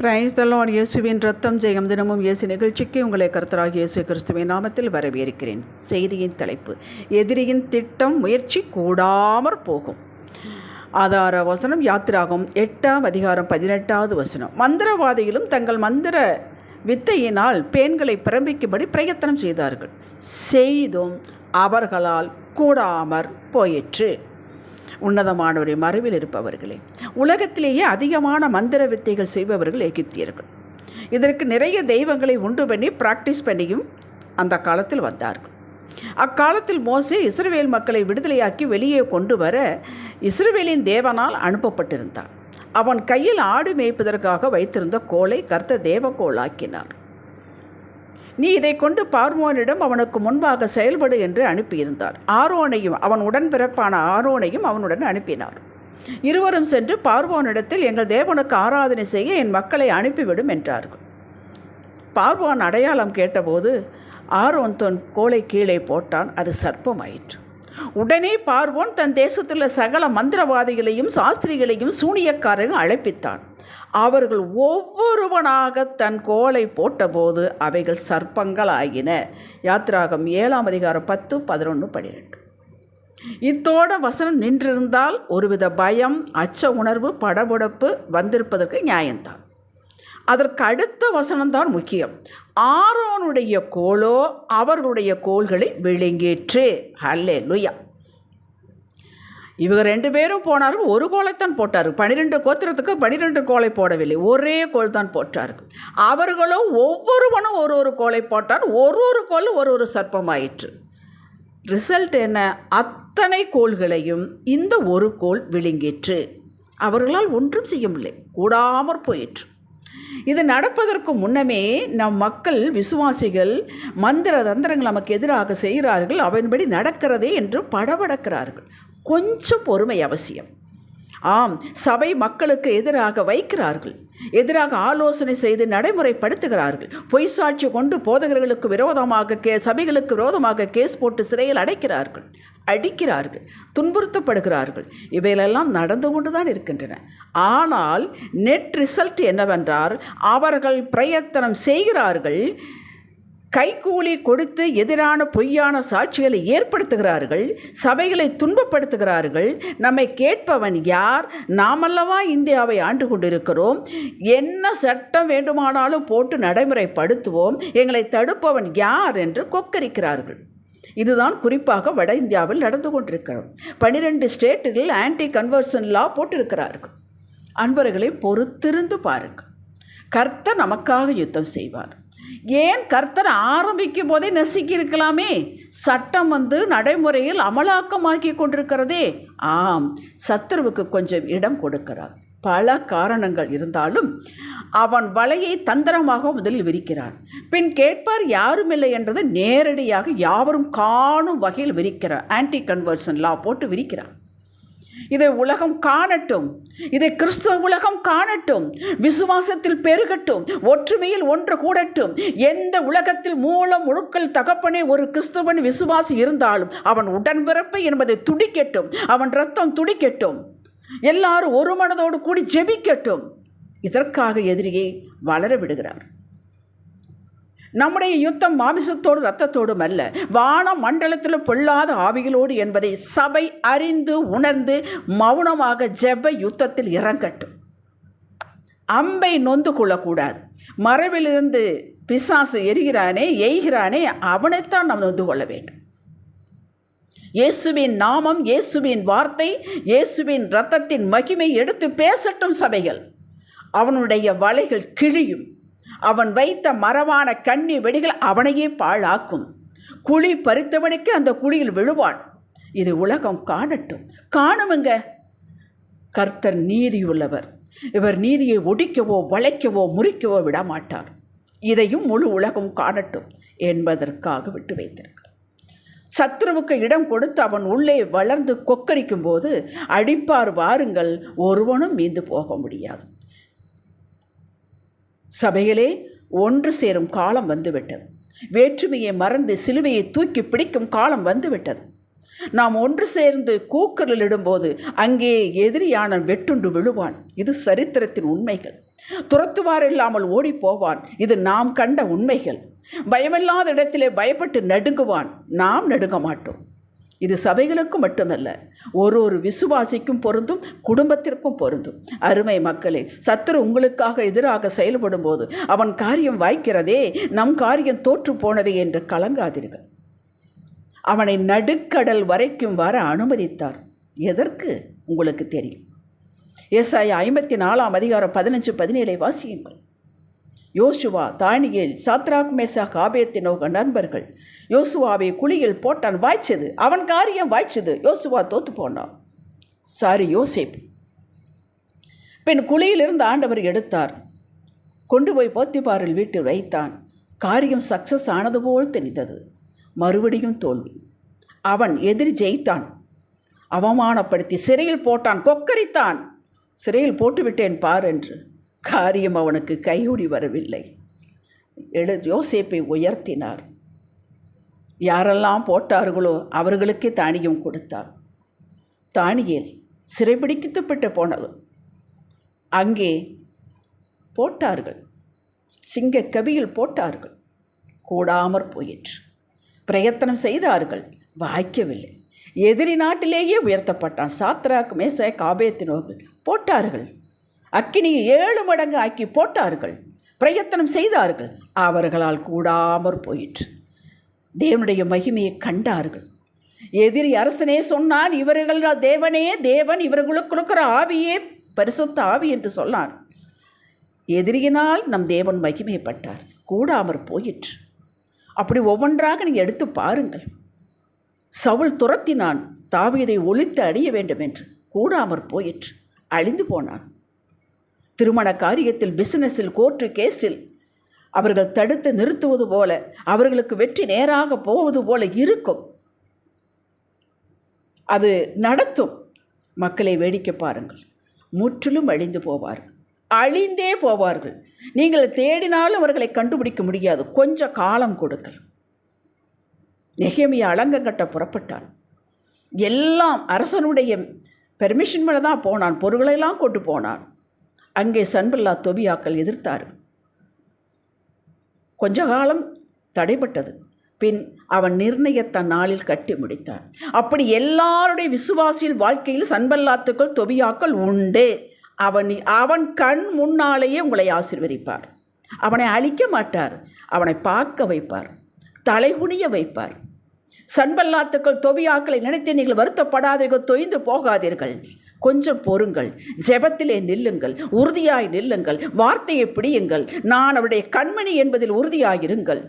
Price தலான் இயேசுவின் ரத்தம் ஜெயம் தினமும் இயேசு நிகழ்ச்சிக்கு உங்களை கருத்தராக இயேசு கிறிஸ்துவின் நாமத்தில் வரவேற்கிறேன். செய்தியின் தலைப்பு எதிரியின் திட்டம் முயற்சி கூடாமற் போகும். ஆதார வசனம் யாத்திராகும் எட்டாம் அதிகாரம் பதினெட்டாவது வசனம். மந்திரவாதிகளும் தங்கள் மந்திர வித்தையினால் பெண்களை பிரம்பிக்கும்படி பிரயத்தனம் செய்தார்கள். செய்தும் அவர்களால் கூடாமற் போயிற்று. உன்னதமானவரை மறைவில் இருப்பவர்களே. உலகத்திலேயே அதிகமான மந்திர வித்தைகள் செய்பவர்கள் எகிப்தியர்கள். இதற்கு நிறைய தெய்வங்களை உண்டு பண்ணி ப்ராக்டிஸ் பண்ணியும் அந்த காலத்தில் வந்தார்கள். அக்காலத்தில் மோசே இஸ்ரவேல் மக்களை விடுதலையாக்கி வெளியே கொண்டு வர இஸ்ரவேலின் தேவனால் அனுப்பப்பட்டிருந்தார் அவன் கையில் ஆடு மேய்ப்பதற்காக வைத்திருந்த கோலை கர்த்த தேவகோளாக்கினார் நீ இதை கொண்டு பார்வோனிடம் அவனுக்கு முன்பாக செயல்படு என்று அனுப்பியிருந்தார். ஆரோனையும் அவன் உடன்பிறப்பான ஆரோனையும் அவனுடன் அனுப்பினார். இருவரும் சென்று பார்வோனிடத்தில் எங்கள் தேவனுக்கு ஆராதனை செய்ய என் மக்களை அனுப்பிவிடும் என்றார்கள். பார்வோன் அடையாளம் கேட்டபோது ஆரோன் தன் கோலை கீழே போட்டான். அது சர்ப்பமாயிற்று. உடனே பார்வோன் தன் தேசத்துள்ள சகல மந்திரவாதிகளையும் சாஸ்திரிகளையும் சூனியக்காரரையும் அழைப்பித்தான். அவர்கள் ஒவ்வொருவனாக தன் கோலை போட்டபோது அவைகள் சர்ப்பங்களாகின யாத்ராகம் ஏழாம் அதிகாரம் பத்து பதினொன்று பன்னிரெண்டு இத்தோட வசனம் நின்றிருந்தால் ஒருவித பயம் அச்ச உணர்வு படபடப்பு வந்திருப்பதற்கு நியாயம்தான். அதற்கு அடுத்த வசனம்தான் முக்கியம். ஆரோனுடைய கோலோ அவர்களுடைய கோள்களை விழுங்கிற்று. ஹல்லே லுயா இவங்க ரெண்டு பேரும் போனார்கள் ஒரு கோலைத்தான் போட்டார். பனிரெண்டு கோத்திரத்துக்கு பனிரெண்டு கோலை போடவில்லை. ஒரே கோல் தான் போட்டார்கள் அவர்களும் ஒவ்வொருவனும் ஒரு ஒரு கோலை போட்டான். ஒரு ஒரு கோல் ஒரு ஒரு சர்ப்பமாயிற்று. ரிசல்ட் என்ன? அத்தனை கோள்களையும் இந்த ஒரு கோல் விழுங்கிற்று. அவர்களால் ஒன்றும் செய்ய முடியலை கூடாமற் போயிற்று. இது நடப்பதற்கு முன்னமே நம் மக்கள் விசுவாசிகள் மந்திர தந்திரங்கள் நமக்கு எதிராக செய்கிறார்கள் அவன்படி நடக்கிறதே என்று படபடக்கிறார்கள். கொஞ்சம் பொறுமை அவசியம். ஆம் சபை மக்களுக்கு எதிராக வைக்கிறார்கள். எதிராக ஆலோசனை செய்து நடைமுறைப்படுத்துகிறார்கள். பொய் சாட்சி கொண்டு போதகர்களுக்கு விரோதமாக கே சபைகளுக்கு விரோதமாக கேஸ் போட்டு சிறையில் அடைக்கிறார்கள். அடிக்கிறார்கள். துன்புறுத்தப்படுகிறார்கள். இவைகளெல்லாம் நடந்து கொண்டு தான் இருக்கின்றன. ஆனால் நெட் ரிசல்ட் என்னவென்றால் அவர்கள் பிரயத்தனம் செய்கிறார்கள் கைக்கூலி கொடுத்து எதிரான பொய்யான சாட்சிகளை ஏற்படுத்துகிறார்கள் சபைகளை துன்பப்படுத்துகிறார்கள். நம்மை கேட்பவன் யார்? நாமல்லவா இந்தியாவை ஆண்டு கொண்டிருக்கிறோம். என்ன சட்டம் வேண்டுமானாலும் போட்டு நடைமுறைப்படுத்துவோம். எங்களை தடுப்பவன் யார் என்று கொக்கரிக்கிறார்கள். இதுதான் குறிப்பாக வட இந்தியாவில் நடந்து கொண்டிருக்கிறோம் பனிரெண்டு ஸ்டேட்டுகளில் ஆன்டி கன்வர்ஷன் லா போட்டிருக்கிறார்கள். அன்பர்களை பொறுத்திருந்து பாருங்கள். கர்த்தர் நமக்காக யுத்தம் செய்வார். ஏன் கர்த்தர் ஆரம்பிக்கும் போதே நசுக்கி இருக்கலாமே சட்டம் வந்து நடைமுறையில் அமலாக்கமாக்கி கொண்டிருக்கிறதே. ஆம் சத்துருவுக்கு கொஞ்சம் இடம் கொடுக்கிறார். பல காரணங்கள் இருந்தாலும் அவன் வலையை தந்திரமாக முதலில் விரிக்கிறான். பின் கேட்பார் யாரும் இல்லை என்றது நேரடியாக யாவரும் காணும் வகையில் விரிக்கிறார். ஆன்டி கன்வர்ஷன் லா போட்டு விரிக்கிறான் இதை உலகம் காணட்டும். இதை கிறிஸ்துவ உலகம் காணட்டும். விசுவாசத்தில் பெருகட்டும். ஒற்றுமையில் ஒன்று கூடட்டும். எந்த உலகத்தில் மூலம் முழுக்கள் தகப்பனே ஒரு கிறிஸ்துவன் விசுவாசி இருந்தாலும் அவன் உடன்பிறப்பு என்பதை துடிக்கட்டும். அவன் ரத்தம் துடிக்கட்டும். எல்லாரும் ஒரு மனதோடு கூடி ஜெபிக்கட்டும். இதற்காக எதிரியை வளர விடுகிறார். நம்முடைய யுத்தம் மாமிசத்தோடு ரத்தத்தோடும் அல்ல. வான மண்டலத்தில் பொல்லாத ஆவிகளோடு என்பதை சபை அறிந்து உணர்ந்து மௌனமாக ஜெப யுத்தத்தில் இறங்கட்டும். அம்பை நொந்து கொள்ளக்கூடாது. மரபிலிருந்து பிசாசு எரிகிறானே எய்கிறானே அவனைத்தான் நாம் நொந்து கொள்ள வேண்டும். இயேசுவின் நாமம் இயேசுவின் வார்த்தை இயேசுவின் ரத்தத்தின் மகிமை எடுத்து பேசட்டும் சபைகள். அவனுடைய வலைகள் கிழியும். அவன் வைத்த மரவான கண்ணி வெடிகள் அவனையே பாழாக்கும். குழி பறித்தவனுக்கு அந்த குழியில் விழுவான். இது உலகம் காணட்டும். காணுமுங்க? கர்த்தர் நீதியுள்ளவர். இவர் நீதியை ஒடிக்கவோ வளைக்கவோ முறிக்கவோ விடமாட்டார். இதையும் முழு உலகம் காணட்டும் என்பதற்காக விட்டு வைத்திருக்கிறார். சத்ருவுக்கு இடம் கொடுத்து அவன் உள்ளே வளர்ந்து கொக்கரிக்கும் போது அடிப்பார் வாருங்கள் ஒருவனும் மீந்து போக முடியாது. சபையிலே ஒன்று சேரும் காலம் வந்துவிட்டது. வேற்றுமையை மறந்து சிலுவையை தூக்கி பிடிக்கும் காலம் வந்துவிட்டது. நாம் ஒன்று சேர்ந்து கூக்கலில் இடும்போது அங்கே எதிரியான வெட்டுண்டு விழுவான். இது சரித்திரத்தின் உண்மைகள். துரத்துவார் இல்லாமல் ஓடி போவான் இது நாம் கண்ட உண்மைகள். பயமில்லாத இடத்திலே பயப்பட்டு நடுங்குவான். நாம் நடுங்க மாட்டோம். இது சபைகளுக்கும் மட்டுமல்ல ஒரு ஒரு விசுவாசிக்கும் பொருந்தும் குடும்பத்திற்கும் பொருந்தும். அருமை மக்களே சத்துரு உங்களுக்காக எதிராக செயல்படும் போது அவன் காரியம் வாய்க்கிறதே நம் காரியம் தோற்று போனதே என்று கலங்காதீர்கள். அவனை நடுக்கடல் வரைக்கும் வர அனுமதித்தார். எதற்கு? உங்களுக்கு தெரியும். எஸ்ஐ ஐம்பத்தி நாலாம் அதிகாரம் பதினஞ்சு பதினேழை வாசியுங்கள். யோசுவா தானியேல் சாத்ராக் மேசாக் காபேத்தினோக நண்பர்கள். யோசுவாவை குழியில் போட்டான் வாய்ச்சது. அவன் காரியம் வாய்ச்சது. யோசுவா தோத்து போனான். சாரி யோசேப். பின் குழியிலிருந்து ஆண்டவர் எடுத்தார். கொண்டு போய் போத்திபாரில் வீட்டில் வைத்தான். காரியம் சக்சஸ் ஆனது போல் தெரிந்தது. மறுபடியும் தோல்வி. அவன் எதிரி ஜெயித்தான். அவமானப்படுத்தி சிறையில் போட்டான் கொக்கரித்தான். சிறையில் போட்டுவிட்டேன் பார் என்று. காரியம் அவனுக்கு கையூடி வரவில்லை. எழு யோசேப்பை உயர்த்தினார். யாரெல்லாம் போட்டார்களோ அவர்களுக்கே தானியம் கொடுத்தார். தானியேல் சிறைபிடிக்கப்பட்டு போனது. அங்கே போட்டார்கள். சிங்க கவியில் போட்டார்கள். கூடாமற் போயிற்று. பிரயத்தனம் செய்தார்கள். வாய்க்கவில்லை. எதிரி நாட்டிலேயே உயர்த்தப்பட்டான். சாத்ராக் மேச காபேத்தினோர்கள் போட்டார்கள். அக்கினியை ஏழு மடங்கு ஆக்கி போட்டார்கள். பிரயத்தனம் செய்தார்கள். அவர்களால் கூடாமற் போயிற்று. தேவனுடைய மகிமையை கண்டார்கள். எதிரி அரசனே சொன்னான் இவர்கள் தேவனே தேவன் இவர்களுக்கு கொடுக்கிற ஆவியே பரிசுத்த ஆவி என்று சொன்னார். எதிரியினால் நம் தேவன் மகிமைப்பட்டார். கூடாமற் போயிற்று. அப்படி ஒவ்வொன்றாக நீங்கள் எடுத்து பாருங்கள். சவுல் துரத்தினான் தாவியதை ஒழித்து அடிய வேண்டும் என்று கூடாமற் போயிற்று. அழிந்து போனான். திருமண காரியத்தில் பிசினஸில் கோர்ட்டு கேஸில் அவர்கள் தடுத்து நிறுத்துவது போல அவர்களுக்கு வெற்றி நேராக போவது போல இருக்கும். அது நடத்தும். மக்களை வேடிக்கை பாருங்கள். முற்றிலும் அழிந்து போவார்கள். அழிந்தே போவார்கள். நீங்கள் தேடினாலும் அவர்களை கண்டுபிடிக்க முடியாது. கொஞ்ச காலம் கொடுங்கள். நெகேமியா அலங்கங்கட்ட புறப்பட்டான். எல்லாம் அரசனுடைய பெர்மிஷன் மேலே தான் போனான். பொருளையெல்லாம் கொண்டு போனான். அங்கே சன்பல்லா தொபியாக்கள் எதிர்த்தார். கொஞ்ச காலம் தடைப்பட்டது பின் அவன் நிர்ணயத்த நாளில் கட்டி முடித்தான் அப்படி எல்லாருடைய விசுவாசியில் வாழ்க்கையில் சன்பல்லாத்துக்கள் தொபியாக்கள் உண்டு. அவன் அவன் கண் முன்னாலேயே உங்களை ஆசிர்வதிப்பார். அவனை அழிக்க மாட்டார். அவனை பார்க்க வைப்பார். தலைகுனிய வைப்பார். சன்பல்லாத்துக்கள் தொபியாக்களை நினைத்து நீங்கள் வருத்தப்படாதீர்கள் தொய்ந்து போகாதீர்கள். கொஞ்சம் பொறுங்கள் ஜெபத்திலே நில்லுங்கள் உறுதியாய் நில்லுங்கள் வார்த்தையை பிடியுங்கள். நான் அவருடைய கண்மணி என்பதில் உறுதியாயிருங்கள்.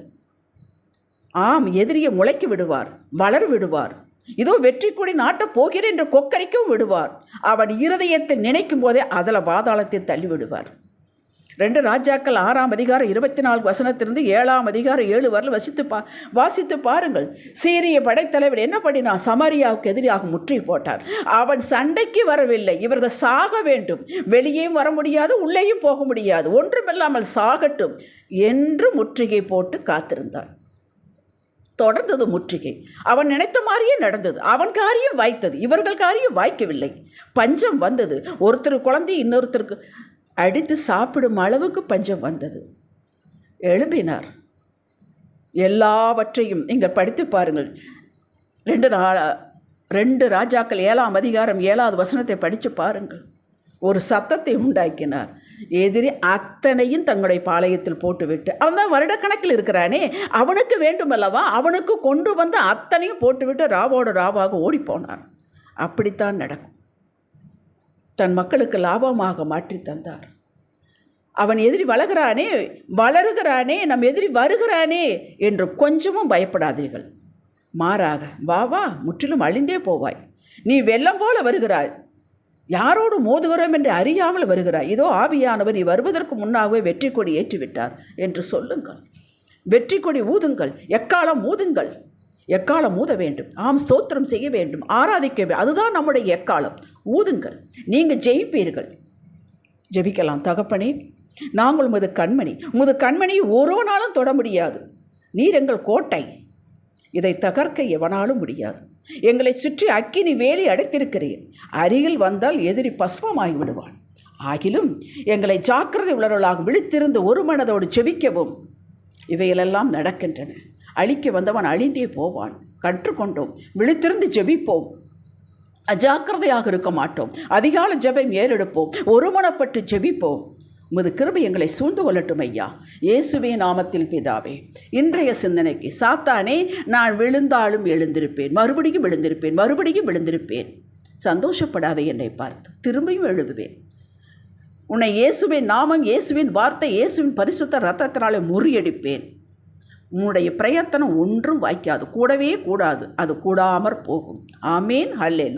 ஆம் எதிரியை முளைக்கி விடுவார் வளர் விடுவார். இதோ வெற்றி கொடி நாட்டப் போகிறேன் என்று கொக்கரிக்கவும் விடுவார். அவன் இருதயத்தை நினைக்கும் போதே அதில் பாதாளத்தை தள்ளி விடுவார் ரெண்டு ராஜாக்கள் ஆறாம் அதிகாரம் இருபத்தி நாலு வசனத்திலிருந்து ஏழாம் அதிகாரம் ஏழு வரல வசித்து பா வாசித்து பாருங்கள். சீரிய படைத்தலைவர் என்ன பண்ணினான் சமாரியாவுக்கு எதிராக முற்றி போட்டார். அவன் சண்டைக்கு வரவில்லை. இவர்கள் சாக வேண்டும். வெளியேயும் வர முடியாது உள்ளேயும் போக முடியாது. ஒன்றுமில்லாமல் சாகட்டும் என்று முற்றுகை போட்டு காத்திருந்தான் தொடர்ந்தது முற்றுகை. அவன் நினைத்த மாதிரியே நடந்தது. அவன் காரியம் வாய்த்தது. இவர்கள் காரியம் வாய்க்கவில்லை. பஞ்சம் வந்தது. ஒருத்தர் குழந்தை இன்னொருத்தருக்கு அடித்து சாப்பிடும் அளவுக்கு பஞ்சம் வந்தது. எழுப்பினார் எல்லாவற்றையும் இங்கே படித்து பாருங்கள். ரெண்டு நாள் ரெண்டு ராஜாக்கள் ஏழாம் அதிகாரம் ஏழாவது வசனத்தை படித்து பாருங்கள். ஒரு சத்தத்தை உண்டாக்கினார். எதிரி அத்தனையும் தங்களுடைய பாளையத்தில் போட்டுவிட்டு அவன் தான் வருடக்கணக்கில் இருக்கிறானே அவனுக்கு வேண்டுமல்லவா? அவனுக்கு கொண்டு வந்து அத்தனையும் போட்டுவிட்டு ராவோட ராவாக ஓடிப்போனான் அப்படித்தான் நடக்கும். தன் மக்களுக்கு லாபமாக மாற்றி தந்தார். அவன் எதிரி வளர்கிறானே வளருகிறானே நம் எதிரி வருகிறானே என்று கொஞ்சமும் பயப்படாதீர்கள். மாறாக வா வா முற்றிலும் அழிந்தே போவாய். நீ வெள்ளம் போல வருகிறாய். யாரோடு மோதுகிறோம் என்று அறியாமல் வருகிறாய். இதோ ஆவியானவர் நீ வருவதற்கு முன்னாகவே வெற்றி கொடி ஏற்றிவிட்டார் என்று சொல்லுங்கள். வெற்றி கொடி ஊதுங்கள். எக்காலம் ஊதுங்கள். எக்காலம் ஊத வேண்டும்? ஆம் ஸ்தோத்திரம் செய்ய வேண்டும் ஆராதிக்க அதுதான் நம்முடைய எக்காலம். ஊதுங்கள். நீங்கள் ஜெயிப்பீர்கள். ஜெபிக்கலாம் தகப்பனே. நாங்கள் உமது கண்மணி. உமது கண்மணியை ஒருவனாலும் தொட முடியாது. நீர் எங்கள் கோட்டை. இதை தகர்க்க எவனாலும் முடியாது. எங்களை சுற்றி அக்கினி வேலி அடைத்திருக்கிறீர். அருகில் வந்தால் எதிரி பஸ்மமாகி விடுவான். ஆகிலும் எங்களை ஜாக்கிரதை உள்ளவர்களாக விழித்திருந்து ஒரு மனதோடு செவிக்கவும் இவைகளெல்லாம் நடக்கின்றன. அழிக்க வந்தவன் அழிந்தே போவான். கற்றுக்கொண்டோம். விழித்திருந்து ஜெபிப்போம். அஜாக்கிரதையாக இருக்க மாட்டோம். அதிகால ஜெபம் ஏறெடுப்போம். ஒருமனப்பட்டு ஜெபிப்போம். உமது கிருபை எங்களை சூழ்ந்து கொள்ளட்டும் ஐயா. இயேசுவே நாமத்தில் பிதாவே இன்றைய சிந்தனைக்கு சாத்தானே நான் விழுந்தாலும் எழுந்திருப்பேன். மறுபடியும் விழுந்திருப்பேன் மறுபடியும் விழுந்திருப்பேன் சந்தோஷப்படாதே என்னை பார்த்து. திரும்பியும் எழுதுவேன். உன்னை இயேசுவின் நாமம் இயேசுவின் வார்த்தை இயேசுவின் பரிசுத்த ரத்தத்தினாலே முறியடிப்பேன். உன்னுடைய பிரயத்தனம் ஒன்றும் வாய்க்காது. கூடவே கூடாது. அது கூடாமற் போகும். ஆமேன். ஹல்லே